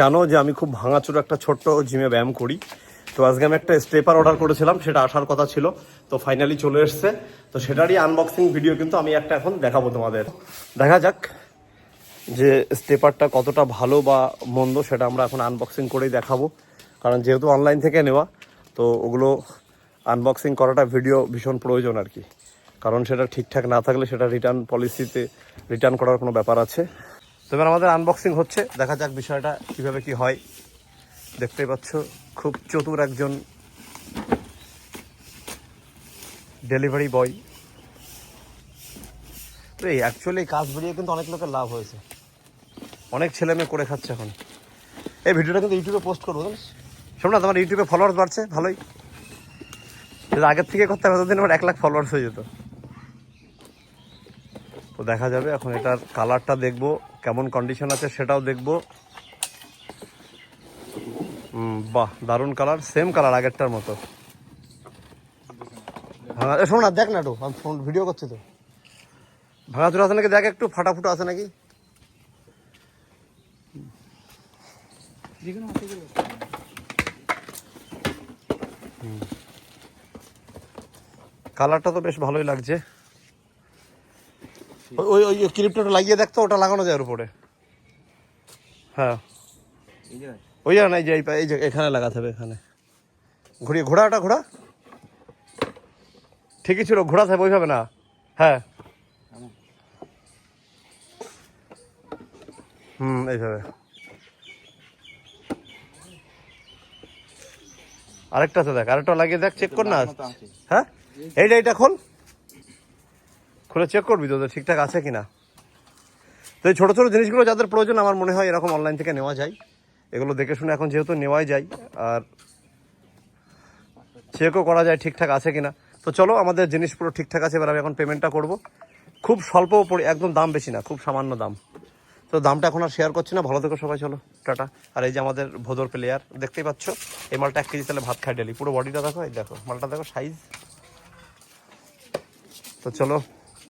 জানো যে আমি খুব ভাঙাচুর একটা ছোট্ট জিমে ব্যায়াম করি। তো আজকে আমি একটা স্টেপার অর্ডার করেছিলাম, সেটা আসার কথা ছিল। তো ফাইনালি চলে এসছে। তো সেটারই আনবক্সিং ভিডিও কিন্তু আমি একটা এখন দেখাবো তোমাদের। দেখা যাক যে স্টেপারটা কতটা ভালো বা মন্দ, সেটা আমরা এখন আনবক্সিং করেই দেখাবো। কারণ যেহেতু অনলাইন থেকে নেওয়া, তো ওগুলো আনবক্সিং করাটা ভিডিও ভীষণ প্রয়োজন আর কি। কারণ সেটা ঠিকঠাক না থাকলে সেটা রিটার্ন পলিসিতে রিটার্ন করার কোনো ব্যাপার আছে। তো এবার আমাদের আনবক্সিং হচ্ছে। দেখা যাক বিষয়টা কীভাবে কি হয়। দেখতেই পাচ্ছ, খুব চতুর একজন ডেলিভারি বয় তো এই অ্যাকচুয়ালি কাজ বেরিয়ে কিন্তু অনেক লোকের লাভ হয়েছে। অনেক ছেলে মেয়ে করে খাচ্ছে এখন। এই ভিডিওটা কিন্তু ইউটিউবে পোস্ট করব শোন না, তোমার ইউটিউবে ফলোয়ার্স বাড়ছে, ভালোই। আগের থেকে করতে হবে ততদিন আমার এক লাখ ফলোয়ার্স হয়ে যেত। তো দেখা যাবে। এখন এটার কালারটা দেখব কেমন কন্ডিশন আছে সেটাও দেখব। বাহ দারুণ কালার সেম কালার আগেরটার মতো। এ, শোন না দেখ না একটু আমি ফোন ভিডিও করছি তো। ভাঙাচুরা আছে নাকি? দেখ একটু ফাটাফুটো আছে নাকি? কালারটা তো বেশ ভালোই লাগছে। ওই- ওই ক্লিপটা লাগিয়ে দেখতো ওটা লাগানো যায় ওর উপরে। হ্যাঁ। ওই জায়গা নাই যে এই যে এখানে লাগাতে হবে এখানে। ঘুরিয়ে ঘোড়া ওটা ঘোড়া ঠিকই ছিল ঘোড়া থাকবে ওইভাবে না। হ্যাঁ। হুম এইভাবে। আরেকটা আছে দেখ আরেকটা লাগিয়ে দেখ চেক কর না। হ্যাঁ? এইটা এইটা খোল। খুলে চেক করবি তো ঠিকঠাক আছে কিনা। তো এই ছোটো ছোটো জিনিসগুলো যাদের প্রয়োজন, আমার মনে হয় এরকম অনলাইন থেকে নেওয়া যায়। এগুলো দেখে শুনে এখন যেহেতু নেওয়াই যায়, আর চেকও করা যায় ঠিকঠাক আছে কিনা। তো চলো, আমাদের জিনিস পুরো ঠিকঠাক আছে, এবার আমি এখন পেমেন্টটা করব। খুব স্বল্প একদম দাম বেশি না, খুব সামান্য দাম। তো দামটা এখন আর শেয়ার করছি না, ভালো থেকো সবাই, চলো, টাটা। আর এই যে আমাদের ভোদর প্লেয়ার দেখতেই পাচ্ছ, এই মালটা এক কেজি তাহলে ভাত খায় ডেলি পুরো বডিটা দেখো, এই দেখো, মালটা দেখো সাইজ তো চলো